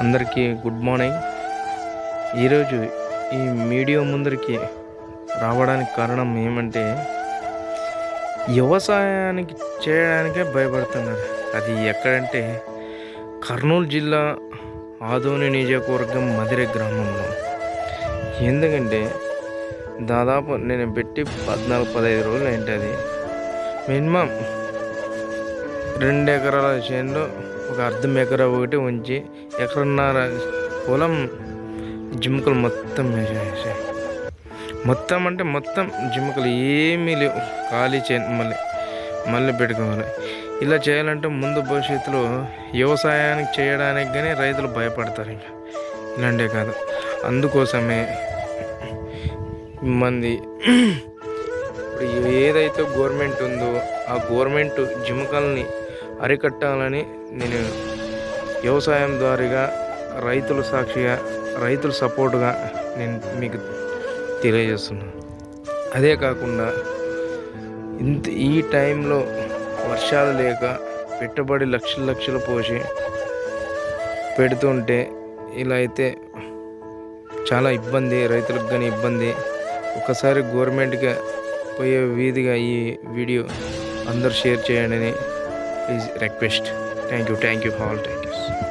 అందరికీ good morning. ఈరోజు ఈ మీడియా ముందరికి రావడానికి కారణం ఏమంటే వ్యవసాయానికి చేయడానికే భయపడుతున్నారు. అది ఎక్కడంటే కర్నూలు జిల్లా ఆదోని నియోజకవర్గం మధుర గ్రామంలో. ఎందుకంటే దాదాపు నేను పెట్టి పద్నాలుగు పదహైదు రోజులు ఏంటది మినిమం రెండు ఎకరాల చేనులో ఒక అర్ధం ఎకరా ఒకటి ఉంచి ఎకరన్నర పొలం జిమ్కలు మొత్తం వేసేసాయి మొత్తం అంటే మొత్తం జిమ్కలు ఏమీ లేవు. ఖాళీ చేను మళ్ళీ మళ్ళీ పెట్టుకోవాలి. ఇలా చేయాలంటే ముందు భవిష్యత్తులో వ్యవసాయానికి చేయడానికి కానీ రైతులు భయపడతారు ఇంకా. ఇలాంటే కాదు. అందుకోసమే మంది ఇప్పుడు ఏదైతే గవర్నమెంట్ ఉందో ఆ గవర్నమెంట్ జిమ్మకల్ని అరికట్టాలని నేను వ్యవసాయం ద్వారా రైతుల సాక్షిగా రైతుల సపోర్టుగా నేను మీకు తెలియజేస్తున్నాను. అదే కాకుండా ఇంత ఈ టైంలో వర్షాలు లేక పెట్టుబడి లక్షలు లక్షలు పోసి పెడుతుంటే ఇలా అయితే చాలా ఇబ్బంది రైతులకు కానీ ఇబ్బంది. ఒకసారి గవర్నమెంట్గా పోయే వీధిగా ఈ వీడియో అందరు షేర్ చేయండి is request. Thank you thank you all. Thank you.